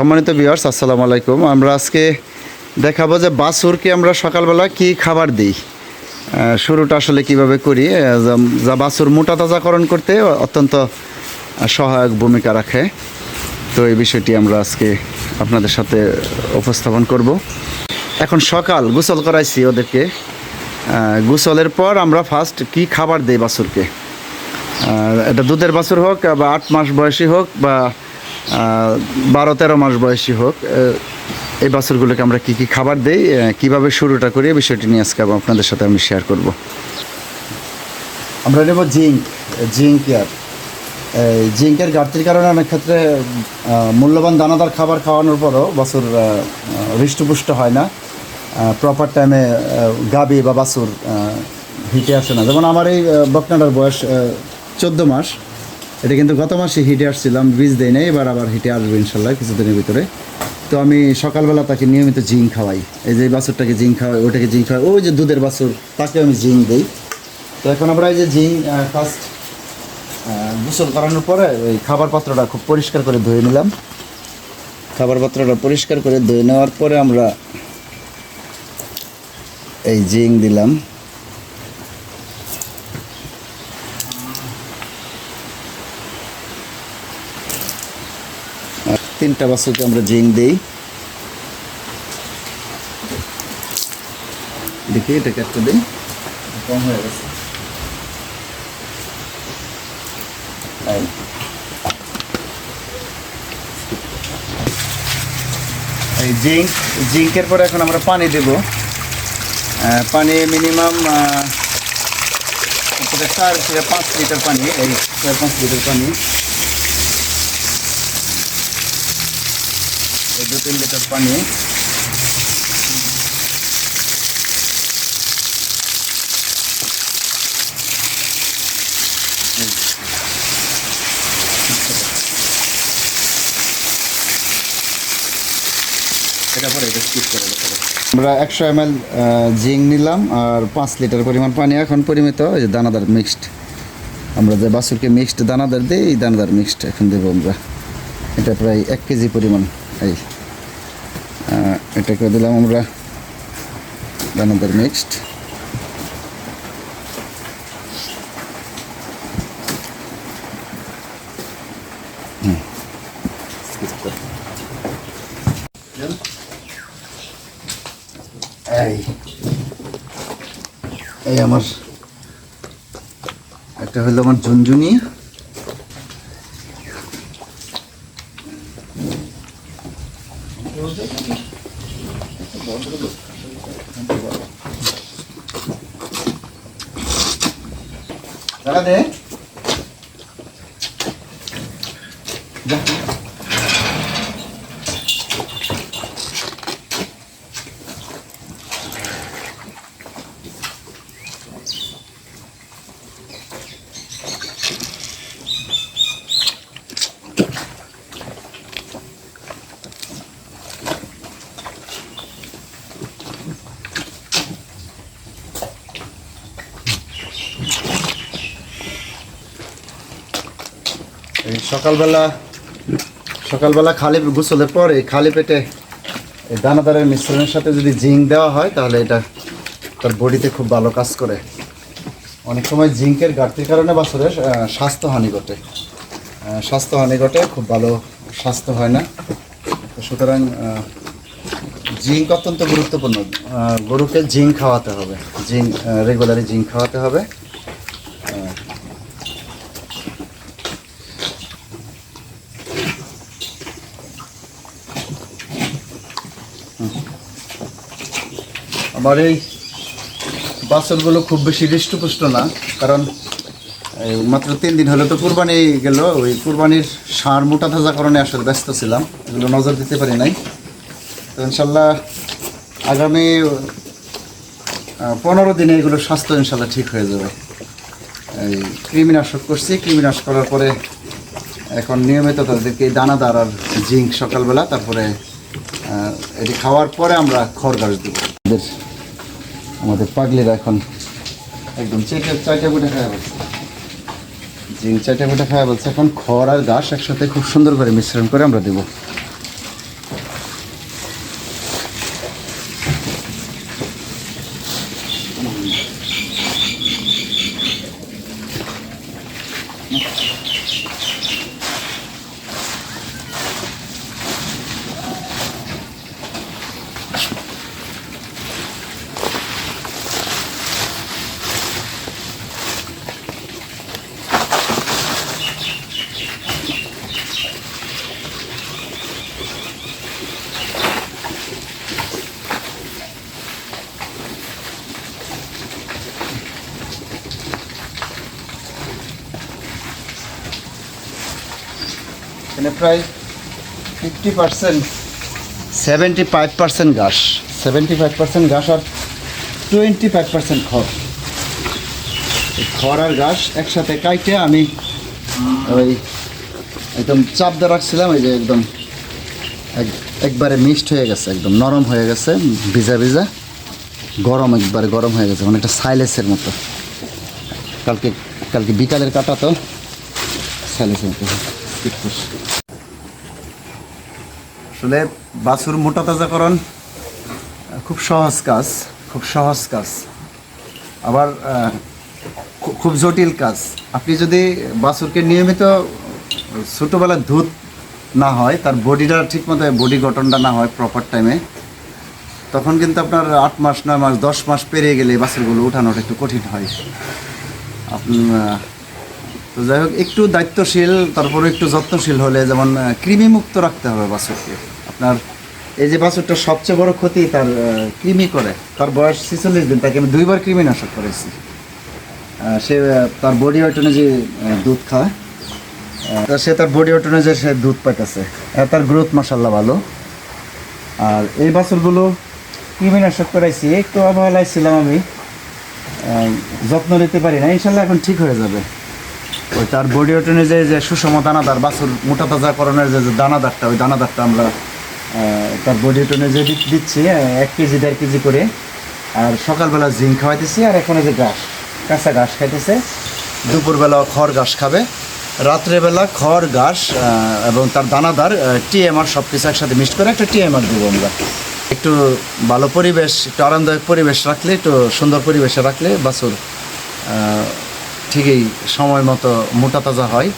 সম্মানিত বিয়ার্স আসসালামু আলাইকুম। আমরা আজকে দেখাবো যে বাছুরকে আমরা সকালবেলা কি খাবার দিই। শুরুটা আসলে কীভাবে করি যা- বাছুর মোটা তাজাকরণ করতে অত্যন্ত সহায়ক ভূমিকা রাখে। তো এই বিষয়টি আমরা আজকে আপনাদের সাথে উপস্থাপন করব। এখন সকাল, গোসল করাইছি ওদেরকে। গোসলের পর আমরা ফার্স্ট কি খাবার দিই বাছুরকে? এটা দুধের বাছুর হোক বা আট মাস বয়সী হোক বা বারো তেরো মাস বয়সী হোক এই বাছুরগুলোকে আমরা কি কি খাবার দেই কীভাবে শুরুটা করি বিষয়টি নিয়ে আজকে আপনাদের সাথে আমি শেয়ার করব। আমরা নেব জিঙ্ক জিঙ্ক এই জিঙ্কের ঘাটতির কারণে অনেক ক্ষেত্রে মূল্যবান দানাদার খাবার খাওয়ানোর পরও বাছুর হৃষ্টপুষ্ট হয় না। প্রপার টাইমে গাবি বা বাছুর হিটে আসে না। যেমন আমার এই বকনাটার বয়স চোদ্দ মাস। এটা কিন্তু গত মাসে হিটে আসছিলাম, বীজ দেই নাই, এবার আবার হিটে আসবে ইনশাল্লাহ কিছুদিনের ভিতরে। তো আমি সকালবেলা তাকে নিয়মিত জিঙ্ক খাওয়াই। এই যে বাছুরটাকে জিঙ্ক খাওয়াই, ওটাকে জিঙ্ক খাওয়াই, ওই যে দুধের বাছুর, তাকে আমি জিঙ্ক দিই। তো এখন আমরা এই যে জিঙ্ক ফার্স্ট গোসল করানোর পরে ওই খাবার পাত্রটা খুব পরিষ্কার করে ধুয়ে নিলাম। খাবার পাত্রটা পরিষ্কার করে ধুয়ে নেওয়ার পরে আমরা এই জিঙ্ক দিলাম আর তিনটা বাছুরকে আমরা জিঙ্ক দিই। দেখি এটাকে একটা দিই। কম হয়ে গেছে। এই। জিঙ্ক জিঙ্কের পরে এখন আমরা পানি দেব। পানি মিনিমাম চার থেকে পাঁচ লিটার পানি, এই চার পাঁচ লিটার পানি। এই দু, তিন লিটার পানি। আমরা একশো এম এল জিঙ্ক নিলাম আর পাঁচ লিটার পরিমাণ পানি এখন পরিমিত ওই যে দানাদার মিক্সড আমরা যে বাছুরকে মিক্সড দানাদার দিই, এই দানাদার মিক্সড এখন দেবো আমরা। এটা প্রায় এক কেজি পরিমাণ, এই। এটাকে দিলাম আমরা দানাদার মিক্সড এই আমার একটা হলো আমার ঝুনঝুনি। জায়গা দে সকালবেলা সকালবেলা খালি গোসলের পরে খালি পেটে দানাদারের মিশ্রণের সাথে যদি জিঙ্ক দেওয়া হয়, তাহলে এটা তার বডিতে খুব ভালো কাজ করে। অনেক সময় জিঙ্কের ঘাটতির কারণে বাছুরের স্বাস্থ্যহানি ঘটে। স্বাস্থ্যহানি ঘটে, খুব ভালো স্বাস্থ্য হয় না। তো সুতরাং জিঙ্ক অত্যন্ত গুরুত্বপূর্ণ। গরুকে জিঙ্ক খাওয়াতে হবে। জিঙ্ক রেগুলারই জিঙ্ক খাওয়াতে হবে। আমার এই বাছরগুলো খুব বেশি হৃষ্টপুষ্ট না, কারণ মাত্র তিন দিন হলে তো কুরবানি গেল, ওই কুরবানির সার মোটা তাজা কারণে আসলে ব্যস্ত ছিলাম, এগুলো নজর দিতে পারি নাই। তো ইনশাল্লাহ আগামী পনেরো দিনে এগুলো স্বাস্থ্য ইনশাল্লাহ ঠিক হয়ে যাবে। এই কৃমিনাশক করছি, কৃমিনাশক করার পরে এখন নিয়মিত তাদেরকে দানাদার আর জিঙ্ক সকালবেলা, তারপরে এটি খাওয়ার পরে আমরা খড় গাছ দেবো। আমাদের পাগলের এখন একদম চেটে চাইটা বুটে খাওয়া বলছে। জিং চাইটা বুটে খাওয়া বলছে। এখন খড় আর ঘাস একসাথে খুব সুন্দর করে মিশ্রণ করে আমরা দেবো। এখানে প্রায় fifty percent seventy five percent ঘাস। সেভেন্টি ফাইভ পার্সেন্ট ঘাস আর টোয়েন্টি ফাইভ পার্সেন্ট খড় খড় আর ঘাস একসাথে কাইটে আমি ওই একদম চাপ দিয়ে রাখছিলাম ওই যে একদম এক- একবারে মিক্সড হয়ে গেছে একদম নরম হয়ে গেছে ভিজা ভিজা গরম একবারে গরম হয়ে গেছে অনেকটা সাইলেসের মতো। কালকে কালকে বিকালের কাটা তো সাইলেসের মতো। আসলে বাছুর মোটা তাজাকরণ খুব সহজ কাজ খুব সহজ কাজ। আবার খুব জটিল কাজ। আপনি যদি বাছুরকে নিয়মিত ছোটোবেলায় দুধ না হয় তার বডিটা ঠিক মতো বডি গঠনটা না হয় প্রপার টাইমে তখন কিন্তু আপনার আট মাস নয় মাস দশ মাস পেরিয়ে গেলে বাছুরগুলো উঠানোটা একটু কঠিন হয়। আপনি আহ, তো যাই হোক একটু দায়িত্বশীল তারপরে একটু যত্নশীল হলে যেমন কৃমিমুক্ত রাখতে হবে বাছুরকে। আপনার এই যে বাছুরটা সবচেয়ে বড় ক্ষতি তার কৃমি করে। তার বয়স ছেচল্লিশ দিন তাকে আমি দুইবার কৃমিনাশক করেছি। সে তার বডি ওয়েট অনুযায়ী আহ, দুধ খায় সে তার বডি ওয়েট অনুযায়ী সে দুধ পাইতেছে। তার গ্রোথ মাসাল্লাহ ভালো। আর এই বাছুরগুলো কৃমিনাশক করাইছি একটু অবহেলায় ছিলাম আমি। যত্ন নিতে পারি না ইনশাল্লাহ এখন ঠিক হয়ে যাবে। ওই তার বডি ওয়েট অনুযায়ী যে সুষম দানাদার, বাছুর মোটা তাজাকরণের যে যে দানাদারটা, ওই দানাদারটা আমরা তার বডি ওয়েট অনুযায়ী দি- দিচ্ছি এক কেজি, দেড় কেজি করে। আর সকালবেলা জিঙ্ক খাওয়াইতেছি, আর এখন যে ঘাস, কাঁচা ঘাস খাইতেছে। দুপুরবেলা খড় ঘাস খাবে। রাত্রেবেলা খড় ঘাস এবং তার দানাদার টিএমআর সব কিছু একসাথে মিক্সড করে একটা টিএমআর দেবো আমরা। একটু ভালো পরিবেশ, একটু আরামদায়ক পরিবেশ রাখলে, একটু সুন্দর পরিবেশে রাখলে বাছুর ঠিকই সময় মতো মোটা তাজা হয়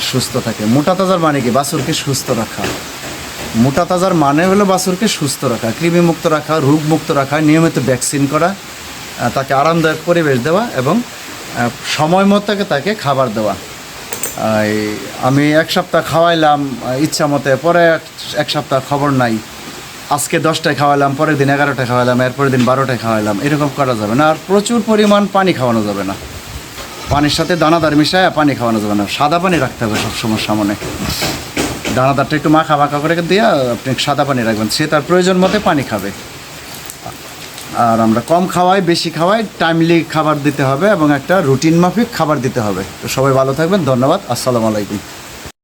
সুস্থ থাকে। মোটা তাজার মানে কি? বাছুরকে সুস্থ রাখা। মোটা তাজার মানে হলো বাছুরকে সুস্থ রাখা, কৃমিমুক্ত রাখা, রোগমুক্ত রাখা, নিয়মিত ভ্যাকসিন করা তাকে আরামদায়ক পরিবেশ দেওয়া এবং সময় মতো তাকে খাবার দেওয়া। আমি এক সপ্তাহ খাওয়াইলাম ইচ্ছা মতে, পরে এক- এক সপ্তাহ খবর নাই। আজকে দশটায় খাওয়ালাম পরের দিন এগারোটায় খাওয়ালাম এরপরের দিন বারোটায় খাওয়ালাম এরকম করা যাবে না। আর প্রচুর পরিমাণ পানি খাওয়ানো যাবে না। পানির সাথে দানাদার মিশায় পানি খাওয়ানো যাবে না। সাদা পানি রাখতে হবে সবসময় সামনে। দানাদারটা একটু মাখা মাখা করে দিয়ে আপনি সাদা পানি রাখবেন। সে তার প্রয়োজন মতে পানি খাবে। আর আমরা কম খাওয়াই, বেশি খাওয়াই টাইমলি খাবার দিতে হবে এবং একটা রুটিন মাফিক খাবার দিতে হবে। তো সবাই ভালো থাকবেন, ধন্যবাদ, আসসালামু আলাইকুম।